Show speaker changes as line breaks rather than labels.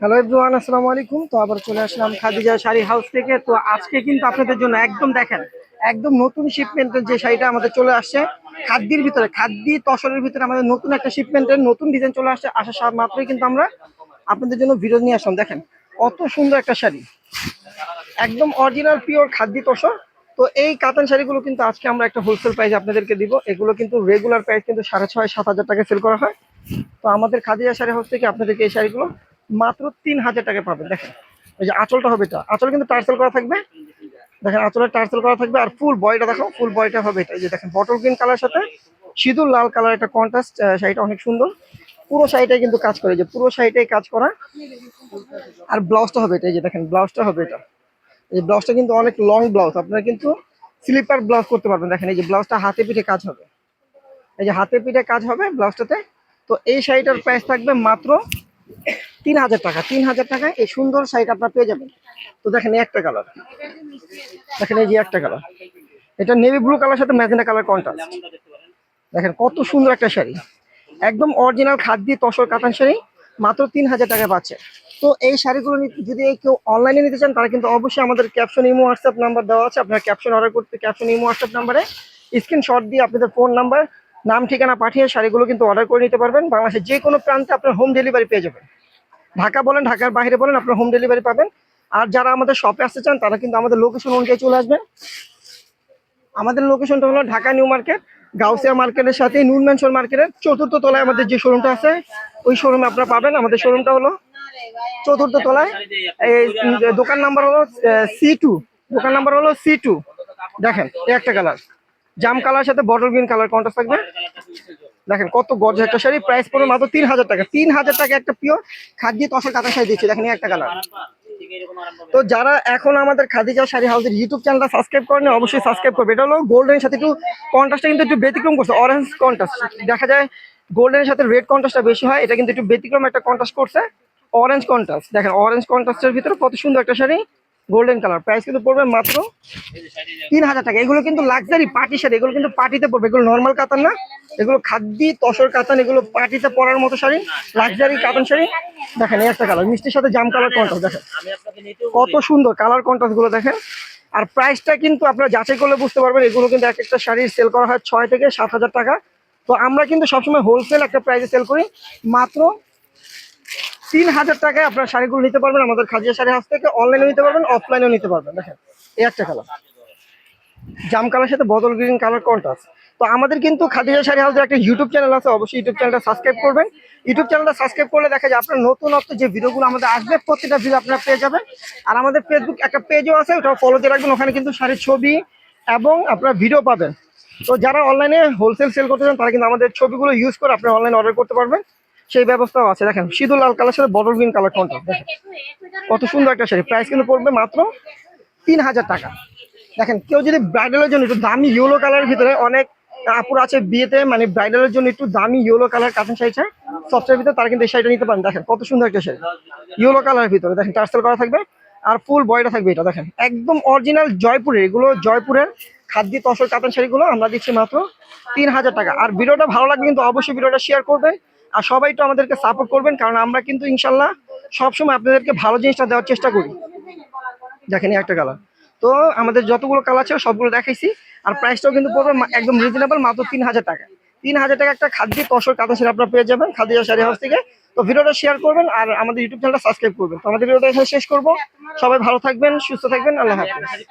Hello everyone আসসালামু আলাইকুম। তো আবার চলে আসলাম খাদিজা শাড়ি হাউস থেকে। তো আজকে কিন্তু আপনাদের জন্য একদম দেখেন, একদম নতুন শিপমেন্টের যে শাড়িটা আমাদের চলে আসছে, খাদ্যের ভিতরে, খাদ্যি তসরের ভিতরে আমাদের নতুন একটা শিপমেন্টের নতুন ডিজাইন চলে আসছে। আসার মাত্রই কিন্তু আমরা আপনাদের জন্য ভিডিও নিয়ে আসলাম। দেখেন, কত সুন্দর একটা শাড়ি। একদম অরিজিনাল পিওর খাদ্যি তসর। তো এই কাতান শাড়িগুলো কিন্তু আজকে আমরা একটা হোলসেল প্রাইস আপনাদেরকে দিব। এগুলো কিন্তু রেগুলার প্রাইস কিন্তু সাড়ে ছয়, সাত হাজার টাকা সেল করা হয়। তো আমাদের খাদিজা শাড়ি হাউস থেকে আপনাদেরকে এই শাড়িগুলো মাত্র তিন হাজার টাকা পাবেন দেখেন। এই যে আঁচলটা হবে এটা। আঁচল কিন্তু টার্সেল করা থাকবে। দেখেন, আঁচলের টার্সেল করা থাকবে। আর ফুল বয়টা দেখো, ফুল বয়টা হবে এটা। এই যে দেখেন বটল গ্রিন কালার সাথে সিঁদুর লাল কালার একটা কন্ট্রাস্ট শাড়িটা অনেক সুন্দর। পুরো শাড়িটাই কিন্তু কাজ করে যে পুরো শাড়িটাই কাজ করা। আর ব্লাউজটা হবে এটা, এই যে দেখেন ব্লাউজটা হবে এটা। এই ব্লাউজটা কিন্তু অনেক লং ব্লাউজ আপনারা কিন্তু স্লিপার ব্লাউজ করতে পারবেন। দেখেন, এই যে ব্লাউজটা হাতে পিঠে কাজ হবে। এই যে হাতে পিঠে কাজ হবে ব্লাউজটাতে তো এই শাড়িটার প্রাইস থাকবে মাত্র তিন হাজার টাকা তিন হাজার টাকায় এই সুন্দর শাড়িটা আপনার পেয়ে যাবেন। তো দেখেন একটা কালার দেখেন এই যে একটা কালার এটা নেভি ব্লু কালার সাথে ম্যাজেন্ডা কালার কন্ট্রাস্ট দেখেন কত সুন্দর একটা শাড়ি। একদম অরিজিনাল খাদ দিয়ে তসর কাতান শাড়ি, মাত্র তিন হাজার টাকায় পাচ্ছে। তো এই শাড়িগুলো যদি কেউ অনলাইনে নিতে চান, তারা কিন্তু অবশ্যই আমাদের ক্যাপশন ইমো হোয়াটসঅ্যাপ নাম্বার দেওয়া আছে। আপনার ক্যাপশন অর্ডার করতে ক্যাপশন ইমো হোয়াটসঅ্যাপ নাম্বারে স্ক্রিনশট দিয়ে আপনাদের ফোন নাম্বার নাম, ঠিকানা পাঠিয়ে শাড়িগুলো কিন্তু অর্ডার করে নিতে পারবেন। বাংলাদেশের যে কোনো প্রান্তে আপনার হোম ডেলিভারি পেয়ে যাবেন। ঢাকা বলেন, ঢাকার বাইরে বলেন, আপনার হোম ডেলিভারি পাবেন। আর যারা আমাদের শপে আসতে চান, তারা কিন্তু আমাদের লোকেশন অনুযায়ী চলে আসবেন। আমাদের লোকেশনটা হলো ঢাকা নিউ মার্কেট, গাউসিয়া মার্কেটের সাথে নুন ম্যানশন মার্কেটের চতুর্থ তলায় আমাদের যে শোরুমটা আছে, ওই শোরুমে আপনারা পাবেন। আমাদের শোরুমটা হলো চতুর্থ তলায়। এই দোকান নাম্বার হলো সি টু দোকান নাম্বার হলো সি টু দেখেন একটা কালার জাম কালার সাথে বটল গ্রিন কালার কন্ট্রাস্ট থাকবে। দেখেন কত গজ একটা শাড়ি প্রাইস পড়বে মাত্র তিন হাজার টাকা। তিন হাজার টাকা একটা পিওর খাদ্য তসর কাঁথা শাড়ি দিচ্ছে, দেখেন একটা কালার তো যারা এখন আমাদের খাদিজা শাড়ি হাউসের ইউটিউব চ্যানেলটা সাবস্ক্রাইব করেন অবশ্যই সাবস্ক্রাইব করবে। এটা হলো গোল্ডেনের সাথে একটু কন্ট্রাস্টটা কিন্তু একটু ব্যতিক্রম করছে অরেঞ্জ কন্ট্রাস্ট দেখা যায় গোল্ডেনের সাথে রেড কন্ট্রাস্টটা বেশি হয়, এটা কিন্তু একটু ব্যতিক্রম একটা কন্ট্রাস্ট করছে অরেঞ্জ কন্ট্রাস্ট দেখেন অরেঞ্জ কন্ট্রাস্টের ভিতরে কত সুন্দর একটা শাড়ি। গোল্ডেন কালার প্রাইস কিন্তু পড়বে মাত্র তিন হাজার টাকা। এগুলো কিন্তু লাক্সারি পার্টি শাড়ি। এগুলো কিন্তু পার্টিতে পড়বে। এগুলো নর্মাল কাতান না। এগুলো খাদ্যি, তসর কাতান এগুলো পার্টিতে পরার মতো শাড়ি। লাক্সারি কাতান শাড়ি। দেখেন, এই একটা কালার মিষ্টির সাথে জাম কালার কন্ট্রাস্ট দেখেন। কত সুন্দর কালার কন্ট্রাস্টগুলো, দেখেন। আর প্রাইসটা কিন্তু আপনারা যাচাই করলে বুঝতে পারবেন। এগুলো কিন্তু এক একটা শাড়ির সেল করা হয় ছয় থেকে সাত হাজার টাকা। তো আমরা কিন্তু সবসময় হোলসেল একটা প্রাইসে সেল করি। মাত্র তিন হাজার টাকায় আপনারা শাড়িগুলো নিতে পারবেন, আমাদের খাজিয়া শাড়ি হাউস থেকে অনলাইনে নিতে পারবেন অফলাইনেও নিতে পারবেন। দেখেন, এই একটা কালার জাম কালার সাথে বদল গ্রিন কালার কন্ট্রাস্ট তো আমাদের কিন্তু খাদিজা শাড়ি হাউসের একটা ইউটিউব চ্যানেল আছে, অবশ্যই ইউটিউব চ্যানেলটা সাবস্ক্রাইব করবেন। ইউটিউব চ্যানেলটা সাবস্ক্রাইব করলে দেখা যায় আপনার নতুনত্ব যে ভিডিওগুলো আমাদের আসবে প্রত্যেকটা ভিডিও আপনারা পেয়ে যাবেন। আর আমাদের ফেসবুক একটা পেজও আছে, ওটাও ফলো দিয়ে রাখবেন, ওখানে কিন্তু শাড়ির ছবি এবং আপনার ভিডিও পাবেন। তো যারা অনলাইনে হোলসেল সেল করতে চান, তারা কিন্তু আমাদের ছবিগুলো ইউজ করে আপনারা অনলাইনে অর্ডার করতে পারবেন। সেই ব্যবস্থাও আছে। দেখেন, সিঁদুর লাল কালার সাথে বটল গ্রিন কালার কন্ট্রাস্ট দেখেন। কত সুন্দর একটা শাড়ি। প্রাইস কিন্তু পড়বে মাত্র তিন হাজার টাকা। দেখেন, কেউ যদি ব্রাইডালের জন্য একটু দামি ইয়েলো কালারের ভিতরে অনেক আপুর আছে বিয়েতে মানে ব্রাইডালের জন্য একটু দামি ইয়েলো কালার কাটন শাড়ি চাই সফটের ভিতরে তারা কিন্তু এই শাড়িটা নিতে পারেন। দেখেন, কত সুন্দর একটা শাড়ি। ইয়েলো কালারের ভিতরে, দেখেন টার্সেল করা থাকবে আর ফুল বয়টা থাকবে এটা, দেখেন। একদম অরিজিনাল জয়পুরের, এগুলো জয়পুরের খাদ্য তসর কাতান শাড়িগুলো আমরা দিচ্ছি মাত্র তিন হাজার টাকা। আর ভিডিওটা ভালো লাগবে কিন্তু অবশ্যই ভিডিওটা শেয়ার করবেন। আর সবাই তো আমাদেরকে সাপোর্ট করবেন, কারণ আমরা কিন্তু ইনশাল্লাহ সবসময় আপনাদেরকে ভালো জিনিসটা দেওয়ার চেষ্টা করি। দেখেন একটা কালার তো আমাদের যতগুলো কালার ছিল সবগুলো দেখাইছি, আর প্রাইসটাও কিন্তু পড়বে একদম রিজনেবল মাত্র তিন হাজার টাকা। তিন হাজার টাকা একটা খাদ্য তসর কাতান শাড়ি আপনারা পেয়ে যাবেন, খাদ্য শাড়ি হাউস থেকে। তো ভিডিওটা শেয়ার করবেন আর আমাদের ইউটিউব চ্যানেলটা সাবস্ক্রাইব করবেন। তো আমাদের ভিডিওটা এখানে শেষ করব। সবাই ভালো থাকবেন, সুস্থ থাকবেন, আল্লাহ হাফিজ।